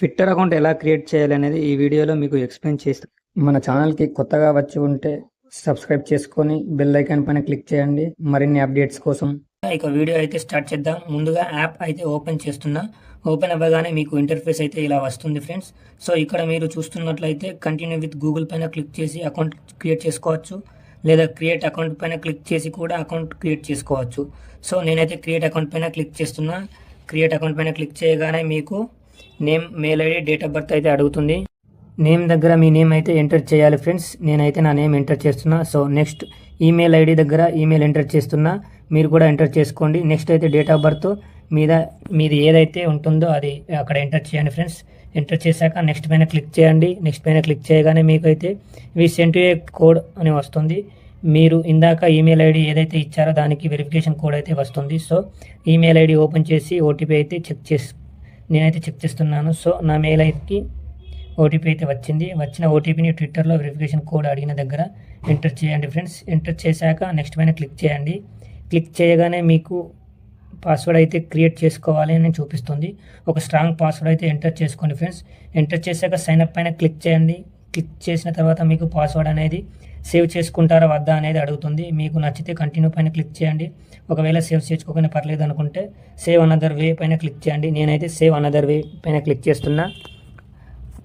Twitter account ఎలా create చేయాలనేది ఈ వీడియోలో మీకు ఎక్స్ప్లెయిన్ చేస్తాను మన ఛానల్కి కొత్తగా వచ్చి ఉంటే సబ్స్క్రైబ్ చేసుకొని బెల్ ఐకాన్ పైన క్లిక్ చేయండి. మరిన్ని అప్డేట్స్ కోసం. ఇక వీడియో అయితే స్టార్ట్ చేద్దాం. ముందుగా యాప్ అయితే ఓపెన్ చేస్తున్నా. ఓపెన్ అవ్వగానే మీకు ఇంటర్ఫేస్ అయితే ఇలా వస్తుంది ఫ్రెండ్స్ సో ఇక్కడ మీరు చూస్తున్నట్లయితే కంటిన్యూ విత్ గూగుల్ పైన క్లిక్ చేసి అకౌంట్ క్రియేట్ చేసుకోవచ్చు. లేదా క్రియేట్ అకౌంట్ పైన క్లిక్ చేసి కూడా అకౌంట్ క్రియేట్ చేసుకోవచ్చు. సో నేనైతే క్రియేట్ అకౌంట్ పైన క్లిక్ చేస్తున్నా. క్రియేట్ అకౌంట్ పైన క్లిక్ చేయగానే మీకు name mail ID date of birth అయితే అడుగుతుంది. నేమ్ దగ్గర మీ నేమ్ అయితే ఎంటర్ చేయాలి ఫ్రెండ్స్. నేనైతే నా నేమ్ ఎంటర్ చేస్తున్నా. సో నెక్స్ట్ ఈమెయిల్ ఐడి దగ్గర ఈమెయిల్ ఎంటర్ చేస్తున్నా. మీరు కూడా ఎంటర్ చేసుకోండి. నెక్స్ట్ అయితే డేట్ ఆఫ్ బర్త్ మీద మీది ఏదైతే ఉంటుందో అది అక్కడ ఎంటర్ చేయండి ఫ్రెండ్స్. ఎంటర్ చేశాక నెక్స్ట్ పైన క్లిక్ చేయండి. నెక్స్ట్ పైన క్లిక్ చేయగానే మీకు అయితే వి సెంట్ ఏ కోడ్ అని వస్తుంది. మీరు ఇందాక ఈమెయిల్ ఐడి ఏదైతే ఇచ్చారో దానికి వెరిఫికేషన్ కోడ్ అయితే వస్తుంది. సో ఈమెయిల్ ఐడి ఓపెన్ చేసి ఓటీపీ అయితే చెక్ చేసి నేనైతే చెక్ చేస్తున్నాను. సో నా మెయిల్ ఐడికి ఓటీపీ అయితే వచ్చింది. వచ్చిన ఓటీపీని ట్విట్టర్లో వెరిఫికేషన్ కోడ్ అడిగిన దగ్గర ఎంటర్ చేయండి ఫ్రెండ్స్ ఎంటర్ చేశాక నెక్స్ట్ పైన క్లిక్ చేయండి. క్లిక్ చేయగానే మీకు పాస్వర్డ్ అయితే క్రియేట్ చేసుకోవాలి అని చూపిస్తుంది. ఒక స్ట్రాంగ్ పాస్వర్డ్ అయితే ఎంటర్ చేసుకోండి ఫ్రెండ్స్ ఎంటర్ చేశాక సైన్ అప్ పైన క్లిక్ చేయండి. క్లిక్ చేసిన తర్వాత మీకు పాస్వర్డ్ అనేది సేవ్ చేసుకుంటారా వద్దా అనేది అడుగుతుంది. మీకు నచ్చితే కంటిన్యూ పైన క్లిక్ చేయండి. ఒకవేళ సేవ్ చేసుకోకుండా పర్లేదు అనుకుంటే సేవ్ అనదర్ వే పైన క్లిక్ చేయండి. నేనైతే సేవ్ అనదర్ వే పైన క్లిక్ చేస్తున్నా.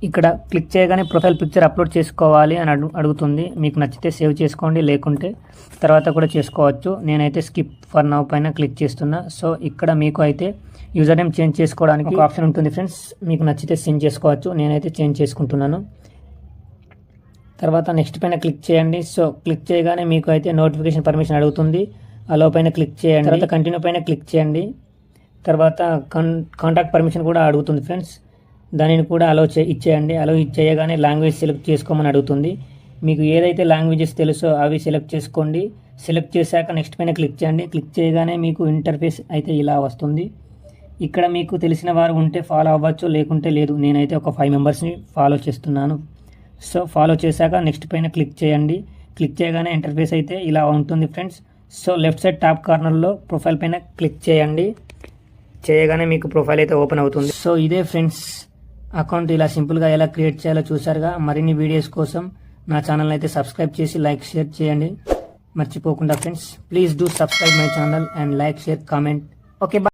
ఇక్కడ క్లిక్ చేయగానే ప్రొఫైల్ పిక్చర్ అప్లోడ్ చేసుకోవాలి అని అడుగు అడుగుతుంది. మీకు నచ్చితే సేవ్ చేసుకోండి. లేకుంటే తర్వాత కూడా చేసుకోవచ్చు. నేనైతే స్కిప్ ఫర్ నవ్ పైన క్లిక్ చేస్తున్నా. సో ఇక్కడ మీకు అయితే యూజర్ నేమ్ చేంజ్ చేసుకోవడానికి ఒక ఆప్షన్ ఉంటుంది ఫ్రెండ్స్. మీకు నచ్చితే చేంజ్ చేసుకోవచ్చు. నేనైతే చేంజ్ చేసుకుంటున్నాను. తర్వాత నెక్స్ట్ పైన క్లిక్ చేయండి. సో క్లిక్ చేయగానే మీకు అయితే నోటిఫికేషన్ పర్మిషన్ అడుగుతుంది. అలో పైన క్లిక్ చేయండి. తర్వాత కంటిన్యూ పైన క్లిక్ చేయండి. తర్వాత కాంటాక్ట్ పర్మిషన్ కూడా అడుగుతుంది ఫ్రెండ్స్ దానిని కూడా అలో చే ఇచ్చేయండి. అలో ఇచ్చేయగానే లాంగ్వేజ్ సెలెక్ట్ చేసుకోమని అడుగుతుంది. మీకు ఏదైతే లాంగ్వేజెస్ తెలుసో అవి సెలెక్ట్ చేసుకోండి. సెలెక్ట్ చేశాక నెక్స్ట్ పైన క్లిక్ చేయండి. క్లిక్ చేయగానే మీకు ఇంటర్ఫేస్ అయితే ఇలా వస్తుంది. ఇక్కడ మీకు తెలిసిన వారు ఉంటే ఫాలో అవ్వచ్చు లేకుంటే లేదు. నేనైతే ఒక ఫైవ్ మెంబర్స్ని ఫాలో చేస్తున్నాను. సో ఫాలో చేశాక నెక్స్ట్ పైన క్లిక్ చేయండి. క్లిక్ చేయగానే ఇంటర్ఫేస్ అయితే ఇలా ఉంటుంది friends so left side top కార్నర్లో ప్రొఫైల్ పైన క్లిక్ చేయండి. చేయగానే మీకు ప్రొఫైల్ అయితే ఓపెన్ అవుతుంది. సో ఇదే ఫ్రెండ్స్ అకౌంట్ ఇలా సింపుల్గా ఎలా క్రియేట్ చేయాలో చూసారుగా మరిన్ని వీడియోస్ కోసం నా ఛానల్ అయితే సబ్స్క్రైబ్ చేసి లైక్ షేర్ చేయండి. మర్చిపోకుండా friends please do subscribe my channel and like share comment okay bye